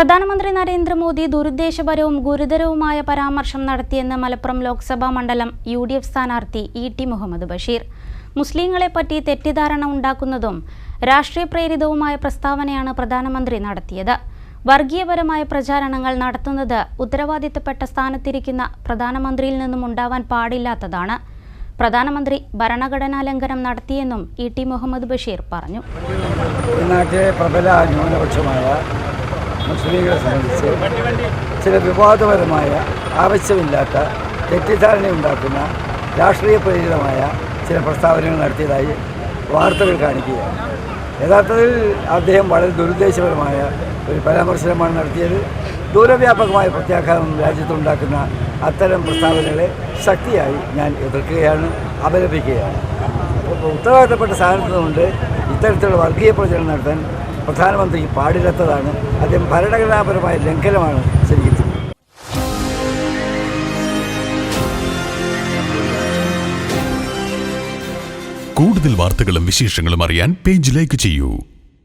പ്രധാനമന്ത്രി നരേന്ദ്രമോദി ദുരുദ്ദേശപരവും ഗുരുതരവുമായ പരാമർശം നടത്തിയെന്ന് മലപ്പുറം ലോക്സഭാ മണ്ഡലം യു ഡി എഫ് സ്ഥാനാർത്ഥി ഇ ടി മുഹമ്മദ് ബഷീർ. മുസ്ലിങ്ങളെപ്പറ്റി തെറ്റിദ്ധാരണ ഉണ്ടാക്കുന്നതും രാഷ്ട്രീയ പ്രേരിതവുമായ പ്രസ്താവനയാണ് പ്രധാനമന്ത്രി നടത്തിയത്. വർഗീയപരമായ പ്രചാരണങ്ങൾ നടത്തുന്നത് ഉത്തരവാദിത്തപ്പെട്ട സ്ഥാനത്തിരിക്കുന്ന പ്രധാനമന്ത്രിയിൽ നിന്നും ഉണ്ടാവാൻ പാടില്ലാത്തതാണ്. പ്രധാനമന്ത്രി ഭരണഘടനാ ലംഘനം നടത്തിയെന്നും ഇ ടി മുഹമ്മദ് ബഷീർ പറഞ്ഞു. പ്രബല മുസ്ലിങ്ങളെ സംബന്ധിച്ച് ചില വിവാദപരമായ ആവശ്യമില്ലാത്ത തെറ്റിദ്ധാരണയുണ്ടാക്കുന്ന രാഷ്ട്രീയ പ്രേരിതമായ ചില പ്രസ്താവനകൾ നടത്തിയതായി വാർത്തകൾ കാണിക്കുകയാണ്. യഥാർത്ഥത്തിൽ അദ്ദേഹം വളരെ ദുരുദ്ദേശപരമായ ഒരു പരാമർശനമാണ് നടത്തിയത്. ദൂരവ്യാപകമായ പ്രത്യാഘാതം രാജ്യത്തുണ്ടാക്കുന്ന അത്തരം പ്രസ്താവനകളെ ശക്തിയായി ഞാൻ എതിർക്കുകയാണ് അപലപിക്കുകയാണ്. ഉത്തരവാദിത്തപ്പെട്ട സ്ഥാനത്ത് നിന്നുകൊണ്ട് ഇത്തരത്തിലുള്ള വർഗീയ പ്രചരണം നടത്താൻ പ്രധാനമന്ത്രിക്ക് പാടില്ലാത്തതാണ് അദ്ദേഹം ഭരണഘടനാപരമായ ലംഘനമാണ് ശരിക്കും. കൂടുതൽ വാർത്തകളും വിശേഷങ്ങളും അറിയാൻ പേജ് ലൈക്ക് ചെയ്യൂ